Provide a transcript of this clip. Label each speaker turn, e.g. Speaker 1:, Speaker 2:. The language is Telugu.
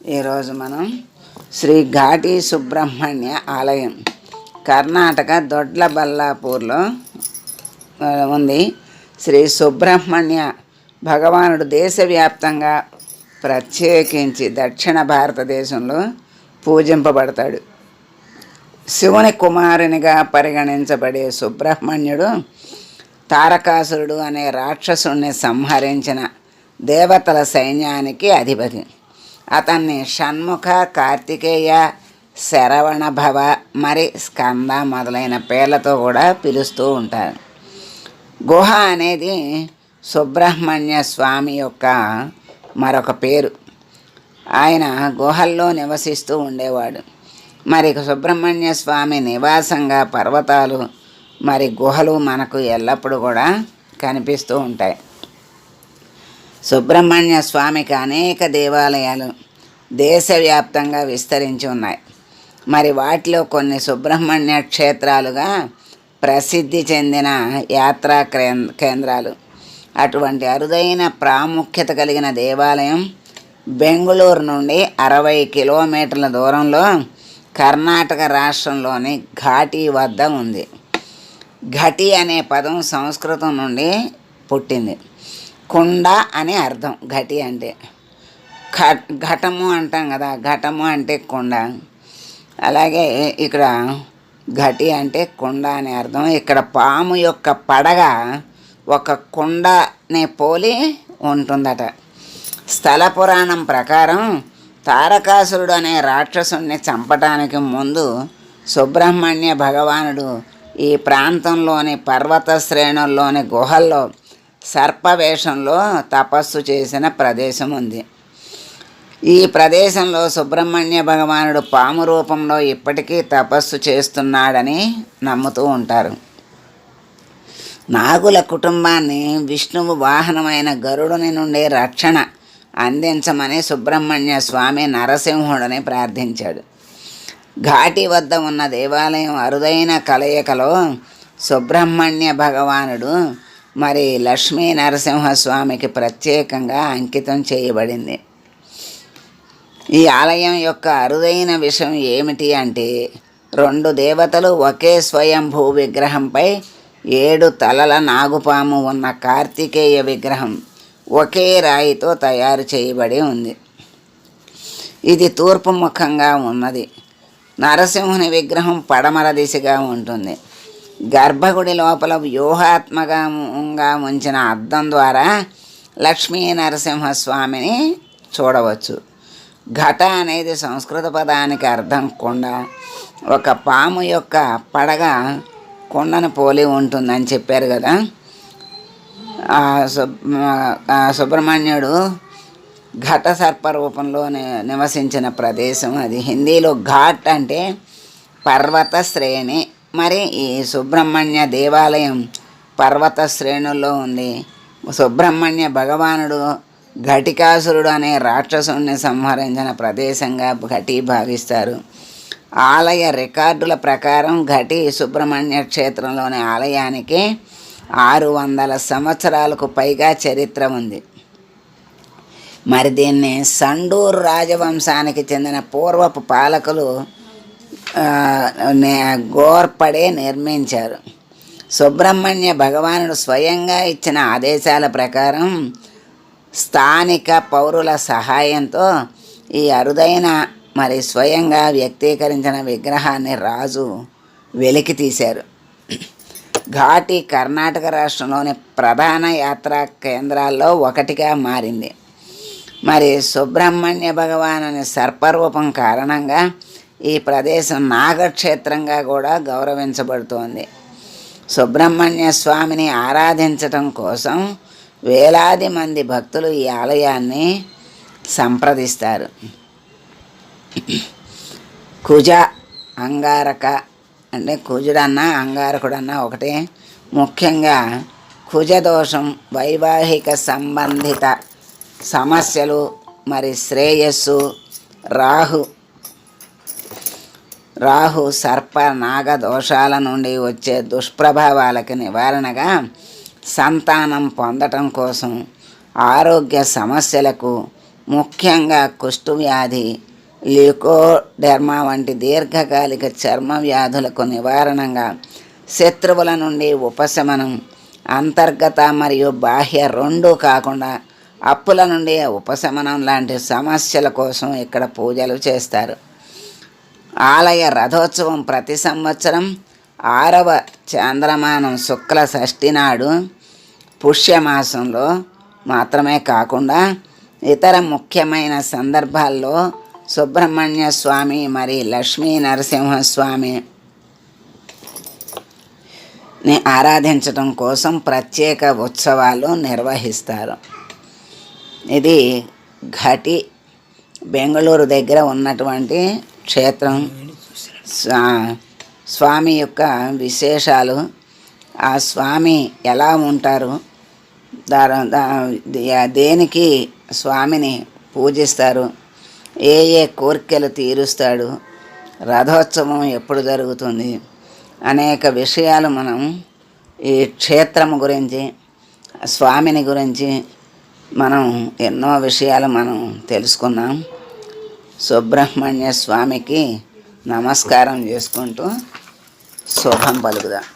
Speaker 1: ఈరోజు మనం శ్రీ ఘాటి సుబ్రహ్మణ్య ఆలయం కర్ణాటక దొడ్లబల్లాపూర్లో బల్లాపూర్లో ఉంది. శ్రీ సుబ్రహ్మణ్య భగవానుడు దేశవ్యాప్తంగా ప్రత్యేకించి దక్షిణ భారతదేశంలో పూజింపబడతాడు. శివుని కుమారునిగా పరిగణించబడే సుబ్రహ్మణ్యుడు తారకాసురుడు అనే రాక్షసుణ్ణి సంహరించిన దేవతల సైన్యానికి అధిపతి. అతన్ని షణ్ముఖ కార్తికేయ శరవణ భవ మరి స్కంద మొదలైన పేర్లతో కూడా పిలుస్తూ ఉంటారు. గుహ అనేది సుబ్రహ్మణ్య స్వామి యొక్క మరొక పేరు. ఆయన గుహల్లో నివసిస్తూ ఉండేవాడు. మరి సుబ్రహ్మణ్య స్వామి నివాసంగా పర్వతాలు మరి గుహలు మనకు ఎల్లప్పుడూ కూడా కనిపిస్తూ ఉంటాయి. సుబ్రహ్మణ్య స్వామికి అనేక దేవాలయాలు దేశవ్యాప్తంగా విస్తరించి ఉన్నాయి. మరి వాటిలో కొన్ని సుబ్రహ్మణ్య క్షేత్రాలుగా ప్రసిద్ధి చెందిన యాత్రా కేంద్రాలు. అటువంటి అరుదైన ప్రాముఖ్యత కలిగిన దేవాలయం బెంగుళూరు నుండి అరవై కిలోమీటర్ల దూరంలో కర్ణాటక రాష్ట్రంలోని ఘాటీ వద్ద ఉంది. ఘటి అనే పదం సంస్కృతం నుండి పుట్టింది. కుండ అని అర్థం ఘటి అంటే. ఘటము అంటాం కదా ఘటము అంటే కుండ. అలాగే ఇక్కడ ఘటి అంటే కుండ అని అర్థం. ఇక్కడ పాము యొక్క పడగ ఒక కుండనే పోలి ఉంటుందట. స్థల పురాణం ప్రకారం తారకాసురుడు అనే రాక్షసుడిని చంపటానికి ముందు సుబ్రహ్మణ్య భగవానుడు ఈ ప్రాంతంలోని పర్వత శ్రేణుల్లోని గుహల్లో సర్పవేషంలో తపస్సు చేసిన ప్రదేశం ఉంది. ఈ ప్రదేశంలో సుబ్రహ్మణ్య భగవానుడు పాము రూపంలో ఇప్పటికీ తపస్సు చేస్తున్నాడని నమ్ముతూ ఉంటారు. నాగుల కుటుంబాన్ని విష్ణువు వాహనమైన గరుడుని నుండి రక్షణ అందించమని సుబ్రహ్మణ్య స్వామి నరసింహుడిని ప్రార్థించాడు. ఘాటి వద్ద ఉన్న దేవాలయం అరుదైన కలయికలో సుబ్రహ్మణ్య భగవానుడు మరి లక్ష్మీ నరసింహస్వామికి ప్రత్యేకంగా అంకితం చేయబడింది. ఈ ఆలయం యొక్క అరుదైన విషయం ఏమిటి అంటే రెండు దేవతలు ఒకే స్వయంభూ విగ్రహంపై ఏడు తలల నాగుపాము ఉన్న కార్తికేయ విగ్రహం ఒకే రాయితో తయారు చేయబడి ఉంది. ఇది తూర్పు ముఖంగా ఉన్నది. నరసింహుని విగ్రహం పడమర దిశగా ఉంటుంది. గర్భగుడి లోపల వ్యూహాత్మకంగా ఉంచిన అద్దం ద్వారా లక్ష్మీ నరసింహస్వామిని చూడవచ్చు. ఘట అనేది సంస్కృత పదానికి అర్థం కొండ. ఒక పాము యొక్క పడగ కొండను పోలి ఉంటుందని చెప్పారు కదా. సుబ్రహ్మణ్యుడు ఘట సర్ప రూపంలో నివసించిన ప్రదేశం అది. హిందీలో ఘాట్ అంటే పర్వత శ్రేణి. మరి ఈ సుబ్రహ్మణ్య దేవాలయం పర్వత శ్రేణుల్లో ఉంది. సుబ్రహ్మణ్య భగవానుడు ఘటికాసురుడు అనే రాక్షసుని సంహరించిన ప్రదేశంగా ఘటి భావిస్తారు. ఆలయ రికార్డుల ప్రకారం ఘటి సుబ్రహ్మణ్య క్షేత్రంలోని ఆలయానికి ఆరు వందల సంవత్సరాలకు పైగా చరిత్ర ఉంది. మరి దీన్ని సండూరు రాజవంశానికి చెందిన పూర్వపు పాలకులు గోర్పడే నిర్మించారు. సుబ్రహ్మణ్య భగవానుడు స్వయంగా ఇచ్చిన ఆదేశాల ప్రకారం స్థానిక పౌరుల సహాయంతో ఈ అరుదైన మరి స్వయంగా వ్యక్తీకరించిన విగ్రహాన్ని రాజు వెలికి తీశారు. ఘాటి కర్ణాటక రాష్ట్రంలోని ప్రధాన యాత్రా కేంద్రాల్లో ఒకటిగా మారింది. మరి సుబ్రహ్మణ్య భగవాన్ అనే సర్పరూపం కారణంగా ఈ ప్రదేశం నాగక్షేత్రంగా కూడా గౌరవించబడుతోంది. సుబ్రహ్మణ్య స్వామిని ఆరాధించటం కోసం వేలాది మంది భక్తులు ఈ ఆలయాన్ని సంప్రదిస్తారు. కుజ అంగారక అంటే కుజుడన్నా అంగారకుడన్నా ఒకటే. ముఖ్యంగా కుజదోషం వైవాహిక సంబంధిత సమస్యలు మరి శ్రేయస్సు రాహు రాహు సర్ప నాగ దోషాల నుండి వచ్చే దుష్ప్రభావాలకి నివారణగా సంతానం పొందటం కోసం ఆరోగ్య సమస్యలకు ముఖ్యంగా కుష్ఠువ్యాధి వ్యాధి వంటి దీర్ఘకాలిక చర్మ వ్యాధులకు నివారణగా శత్రువుల నుండి ఉపశమనం అంతర్గత మరియు బాహ్య రెండూ కాకుండా అప్పుల నుండి ఉపశమనం లాంటి సమస్యల కోసం ఇక్కడ పూజలు చేస్తారు. ఆలయ రథోత్సవం ప్రతి సంవత్సరం ఆరవ చాంద్రమానం శుక్ల షష్ఠి నాడు పుష్యమాసంలో మాత్రమే కాకుండా ఇతర ముఖ్యమైన సందర్భాల్లో సుబ్రహ్మణ్య స్వామి మరియు లక్ష్మీ నరసింహస్వామి ని ఆరాధించడం కోసం ప్రత్యేక ఉత్సవాలు నిర్వహిస్తారు. ఇది ఘటి బెంగళూరు దగ్గర ఉన్నటువంటి క్షేత్రం స్వా- స్వామి యొక్క విశేషాలు. ఆ స్వామి ఎలా ఉంటారు? దా- దా- దేనికి స్వామిని పూజిస్తారు? ఏ ఏ కోరికలు తీరుస్తాడు? రథోత్సవం ఎప్పుడు జరుగుతుంది? అనేక విషయాలు మనం ఈ క్షేత్రం గురించి స్వామిని గురించి మనం ఎన్నో విషయాలు మనం తెలుసుకున్నాం. సుబ్రహ్మణ్య స్వామికి నమస్కారం చేసుకుంటూ శుభం పలుకుదాం.